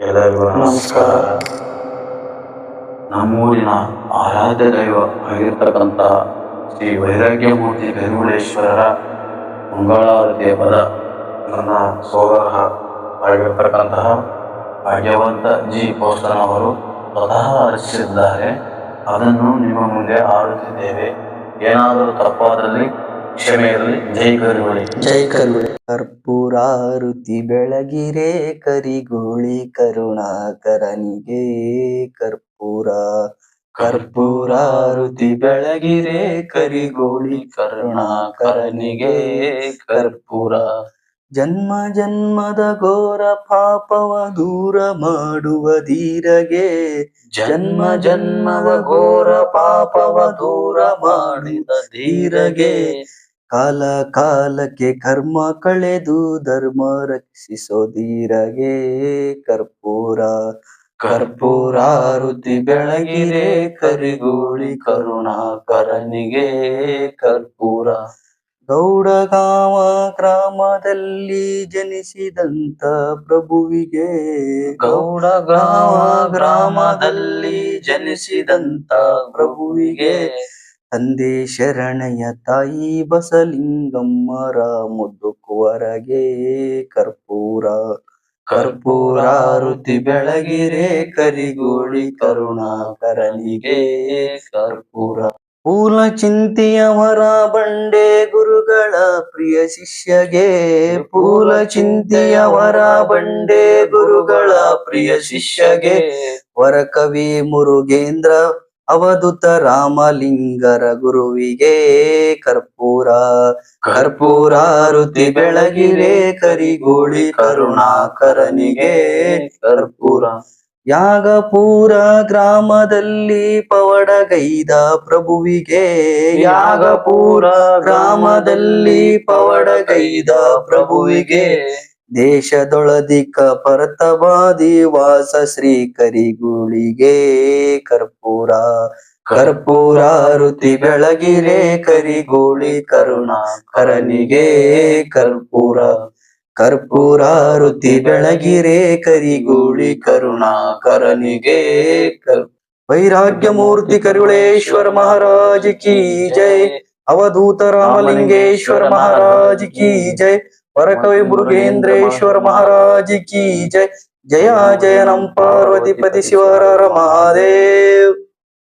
ಎಲ್ಲರಿಗೂ ನಮಸ್ಕಾರ. ನಮ್ಮೂರಿನ ಆರಾಧ್ಯ ದೈವ ಆಗಿರ್ತಕ್ಕಂತಹ ಶ್ರೀ ವೈರಾಗ್ಯಮೂರ್ತಿ ಬೆಂಗಳೇಶ್ವರರ ಮಂಗಳಾರತಿಯ ಪದ ನನ್ನ ಸೋದರ ಆಗಿರ್ತಕ್ಕಂತಹ ಭಾಗ್ಯವಂತ ಜಿ. ಪೋಸ್ತನವರು ಸ್ವತಃ ರಚಿಸಿದ್ದಾರೆ ಅದನ್ನು ನಿಮ್ಮ ಮುಂದೆ ಆಡುತ್ತಿದ್ದೇವೆ ಏನಾದರೂ ತಪ್ಪಾದಲ್ಲಿ ಜೈ ಕರ್ಪೂರಾರುತಿ ಬೆಳಗಿರೆ ಕರಿಗೋಳಿ ಕರುಣಾಕರನಿಗೆ. ಕರ್ಪೂರ, ಕರ್ಪೂರಾರುತಿ ಬೆಳಗಿರೆ ಕರಿಗೋಳಿ ಕರುಣಾಕರನಿಗೆ. ಕರ್ಪೂರ, ಜನ್ಮ ಜನ್ಮದ ಘೋರ ಪಾಪವ ದೂರ ಮಾಡುವ ಧೀರಗೆ. ಜನ್ಮ ಜನ್ಮದ ಘೋರ ಪಾಪವ ದೂರ ಮಾಡಿದ ಧೀರಗೆ. ಕಾಲ ಕಾಲಕ್ಕೆ ಕರ್ಮ ಕಳೆದು ಧರ್ಮ ರಕ್ಷಿಸೋ ದೀರಗೆ ಕರ್ಪೂರ ಕರ್ಪೂರಾರುತಿ ಬೆಳಗಿರೆ ಕರಿಗೋಳಿ ಕರುಣಾಕರನಿಗೆ ಕರ್ಪೂರ. ಗೌಡಗಾವ ಗ್ರಾಮದಲ್ಲಿ ಜನಿಸಿದಂತ ಪ್ರಭುವಿಗೆ ಗೌಡಗಾವ ಗ್ರಾಮದಲ್ಲಿ ಜನಿಸಿದಂತ ಪ್ರಭುವಿಗೆ ತಂದೆ ಶರಣಯ್ಯ ತಾಯಿ ಬಸಲಿಂಗಮ್ಮರ ಮುದ್ದು ಕರ್ಪೂರ ಕರ್ಪೂರ ಕರ್ಪೂರಾರುತಿ ಬೆಳಗಿರೆ ಕರಿಗೋಳಿ ಕರುಣಾಕರನಿಗೆ ಕರ್ಪೂರ. ಪೂಲ ಚಿಂತಿಯವರ ಬಂಡೆ ಗುರುಗಳ ಪ್ರಿಯ ಶಿಷ್ಯಗೆ ಪೂಲ ಚಿಂತಿಯವರ ಬಂಡೆ ಗುರುಗಳ ಪ್ರಿಯ ಶಿಷ್ಯಗೆ ವರಕವಿ ಮುರುಗೇಂದ್ರ ಅವಧೂತ ರಾಮಲಿಂಗರ ಗುರುವಿಗೆ ಕರ್ಪೂರ. ಕರ್ಪೂರಾರುತಿ ಬೆಳಗಿರೆ ಕರಿಗೋಳಿ ಕರುಣಾಕರನಿಗೆ ಕರ್ಪೂರ. ಯಾಗಪುರ ಗ್ರಾಮದಲ್ಲಿ ಪವಡಗೈದ ಪ್ರಭುವಿಗೆ ಯಾಗಪುರ ಗ್ರಾಮದಲ್ಲಿ ಪವಡಗೈದ ಪ್ರಭುವಿಗೆ ದೇಶದೊಳದಿಕ ಪರತವಾದಿ ವಾಸ ಶ್ರೀ ಕರಿಗುಳಿಗೆ ಕರ್ಪೂರ ಕರ್ಪೂರಾರುತಿ ಬೆಳಗಿರೆ ಕರಿಗೋಳಿ ಕರುಣಾಕರನಿಗೆ ಕರ್ಪೂರ ಕರ್ಪೂರ ಋತಿ ಬೆಳಗಿರೆ ಕರಿಗೋಳಿ ಕರುಣಾಕರನಿಗೆ ಕರ್ ವೈರಾಗ್ಯ ಮೂರ್ತಿ ಕರುಳೇಶ್ವರ ಮಹಾರಾಜ್ ಕಿ ಜೈ, ಅವಧೂತ ರಾಮಲಿಂಗೇಶ್ವರ ಮಹಾರಾಜ್ ಕಿ ಜೈ వరకవి మృగేంద్రేశ్వర మహారాజుకి జయ జయ జయనం పార్వతీపతి శివర మహాదేవ్